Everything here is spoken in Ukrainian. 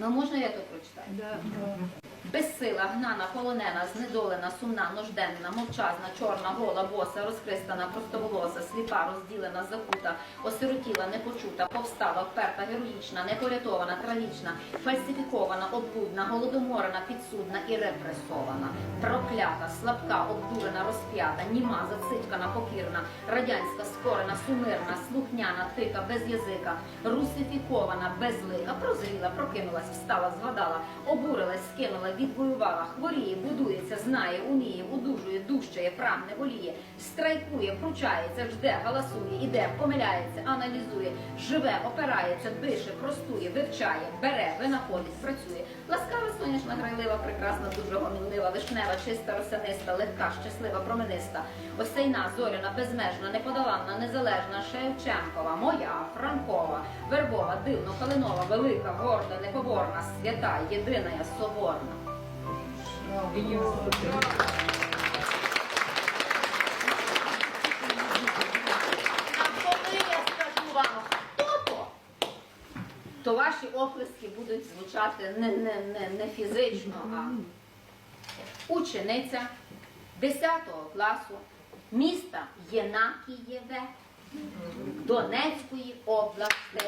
Ну можна я то прочитаю? Безсила, гнана, полонена, знедолена, сумна, нужденна, мовчазна, чорна, гола, боса, розхристана, простоволоса, сліпа, розділена, закута, осиротіла, непочута, повстала, вперта, героїчна, непорятована, трагічна, фальсифікована, облудна, голодоморена, підсудна і репресована, проклята, слабка, обдурена, розп'ята, німа, зацитькана, покірна, радянська, скорена, сумирна, слухняна, тика, без язика, русифікована, безлика, прозріла, прокинулась, встала, згадала, обурилась, скинула, відвоювала, хворіє, будується, знає, уміє, удужує, дужчає, прагне, воліє, страйкує, пручається, жде, галасує, іде, помиляється, аналізує, живе, опирається, дише, простує, вивчає, бере, винаходить, працює. Ласкава, сонячна, грайлива, прекрасна, дуже гомінлива, вишнева, чиста, росяниста, легка, щаслива, промениста, осяйна, зоряна, безмежна, неподоланна, незалежна, Шевченкова, моя, Франкова, Вербова, дивно, калинова, велика, горда, непоборна, свята, єдина, соборна. А коли я скажу хто то, то ваші оплески будуть звучати не, не, не, не фізично, а учениця 10 класу міста Єнакієве Донецької області.